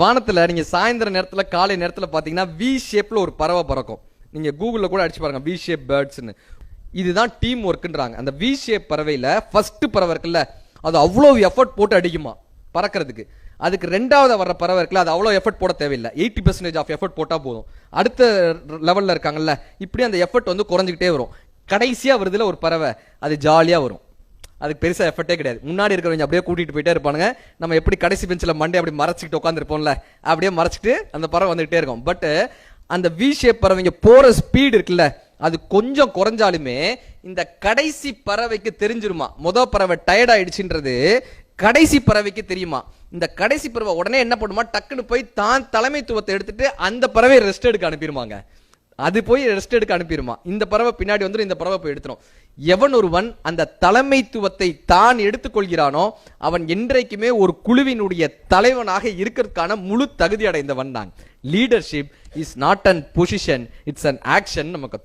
வானத்தில் நீங்கள் சாயந்தர நேரத்தில் காலை நேரத்தில் பார்த்தீங்கன்னா வி ஷேப்பில் ஒரு பறவை பறக்கும். நீங்கள் கூகுளில் கூட அடிச்சு பாருங்கள் வி ஷேப் பேர்ட்ஸ்னு இதுதான் டீம் ஒர்க்குன்றாங்க அந்த வி ஷேப் பறவையில் ஃபஸ்ட்டு பறவை இருக்குல்ல அது அவ்வளோ எஃபர்ட் போட்டு அடிக்குமா பறக்கிறதுக்கு. அதுக்கு ரெண்டாவது வர பறவை இருக்குல்ல அது அவ்வளோ எஃபர்ட் போட தேவையில்லை. எயிட்டி பர்சன்டேஜ் ஆஃப் எஃபர்ட் போட்டால் போதும். அடுத்த லெவலில் இருக்காங்கல்ல இப்படி அந்த எஃபர்ட் வந்து குறைஞ்சிக்கிட்டே வரும். கடைசியாக வருதுல ஒரு பறவை அது ஜாலியாக வரும். அதுக்கு பெருசாக எஃபர்ட்டே கிடையாது. முன்னாடி இருக்கிறவங்க அப்படியே கூட்டிகிட்டு போயிட்டே இருப்பானுங்க. நம்ம எப்படி கடைசி பெஞ்சில் மண்டே அப்படி மறைச்சிக்கிட்டு உட்காந்துருப்போம்ல அப்படியே மறைச்சிட்டு அந்த பறவை வந்துகிட்டே இருக்கும். பட் அந்த வி ஷேப் பறவைங்க போகிற ஸ்பீடு இருக்குல்ல அது கொஞ்சம் குறைஞ்சாலுமே இந்த கடைசி பறவைக்கு தெரிஞ்சிருமா? முத பறவை டயர்ட் ஆயிடுச்சுன்றது கடைசி பறவைக்கு தெரியுமா? இந்த கடைசி பறவை உடனே என்ன பண்ணுமா? டக்குன்னு போய் தான் தலைமைத்துவத்தை எடுத்துட்டு அந்த பறவை ரெஸ்ட் எடுக்க அனுப்பிடுவாங்க அது போய் ரெஸ்ட் எடுக்க அனுப்பிடுமா இந்த பறவை பின்னாடி வந்துடும் இந்த பறவை போய் எடுத்துரும். எவன் ஒருவன் அந்த தலைமைத்துவத்தை தான் எடுத்துக்கொள்கிறானோ அவன் என்றைக்குமே ஒரு குழுவினுடைய தலைவனாக இருக்கிறதுக்கான முழு தகுதி அடைந்தவன் தான் leadership is not an position it's an action நமக்கு